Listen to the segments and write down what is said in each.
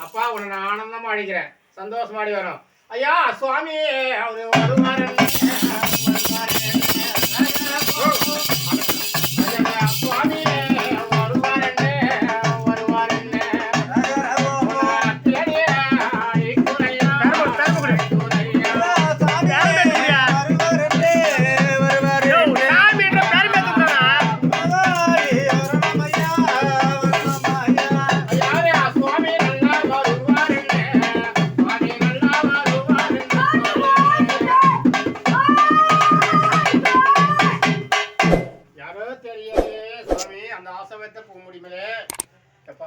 அப்பா உன்னை நான் ஆனந்தமா அடிக்கிறேன் சந்தோஷமா அடி வரும் ஐயா சுவாமி அவரு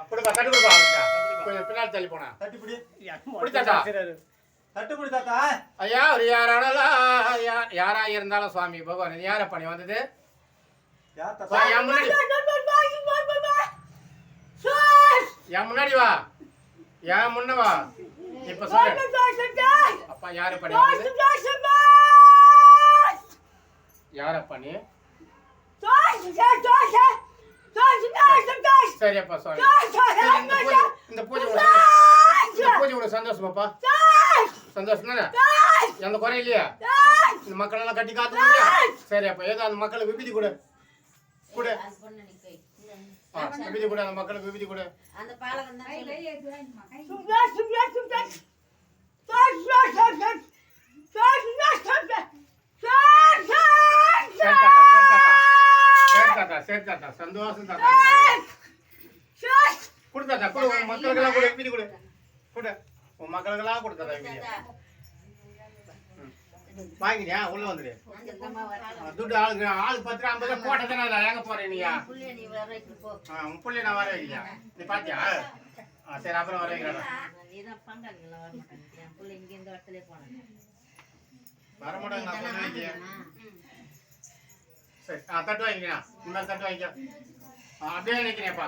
கொடுப்பா, தட்டு கொடுப்பா. கொஞ்சம் பின்னாடி தள்ளி போனா. பிடிச்சாச்சா? ஐயா, ஒரு யாரானாலும், யா- யாரா இருந்தாலும் சுவாமி பகவான் யார பண்ணி வந்தது என் முன்னாடி வா என் முன்ன வா. இப்ப சொல்லு. அப்பா யாரு பண்ணி யார பண்ணி சரி அப்பா சொல்லு சரி, இந்த பூஜை இந்த பூஜை இந்த பூஜை உனக்கு சந்தோஷமாப்பா? சந்தோஷம் தானே? எந்த குறை இல்லையா இந்த மக்கள் எல்லாம் கட்டி காத்து இல்லையா சரி. அப்ப ஏதோ அந்த மக்களுக்கு விபதி கொடு. கொடு. விபதி கொடு அந்த மக்களுக்கு விபதி கொடு. அந்த பாலகம் தான் சொல்லு. சரி தாத்தா சரி தாத்தா சரி தாத்தா சரி தாத்தா சந்தோஷம் தாத்தா கொடு தாத்தா கொடு உன் மக்களுக்கெல்லாம் கொடு விபதி கொடு கொடு உன் மக்களுக்கெல்லாம் கொடு தாத்தா விபதி வாங்கினியா? உள்ள வந்துடு. துட்டு ஆளுக்கு ஆளு பத்து ரூபா ஐம்பது ரூபா போட்டதுனால நான் எங்க போறேன் நீயா? உன் புள்ளி நான் வர வைக்கலையா? நீ பாத்தியா? ஆ, சரி அப்புறம் வர வைக்கிறேன். வர மாட்டாங்க. இந்த. சரி தட்டு வாங்கிக்கிறேன் இனிமேல் தட்டு வாங்கிக்க. ஆ, அப்படியே நினைக்கிறேன்ப்பா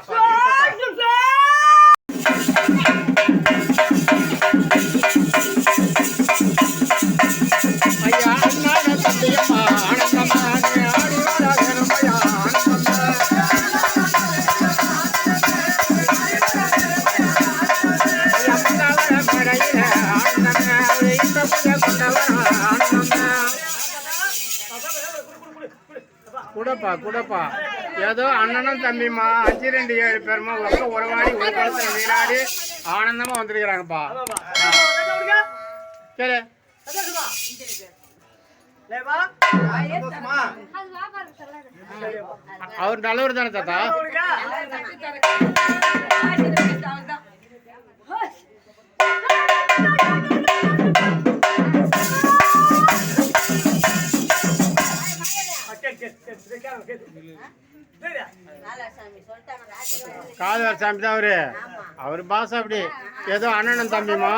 கூடப்பா கூடப்பா. ஏதோ அண்ணனும் தம்பிம்மா அஞ்சு ரெண்டு ஏழு பேருமா ஒக்க உறவாடி ஒரு காலத்துல வீராடி ஆனந்தமா வந்திருக்கிறாங்கப்பா. சரி. அவர் நல்லவர் தானே தாத்தா? காதவர் சாமி தான் அவரு. அவர் பாசம் அப்படி. ஏதோ அண்ணனும் தம்பிமா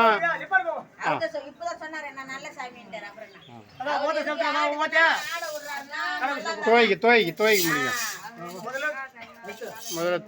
துவைக்கு துவைக்கு துவைக்க முடியும். முதல்ல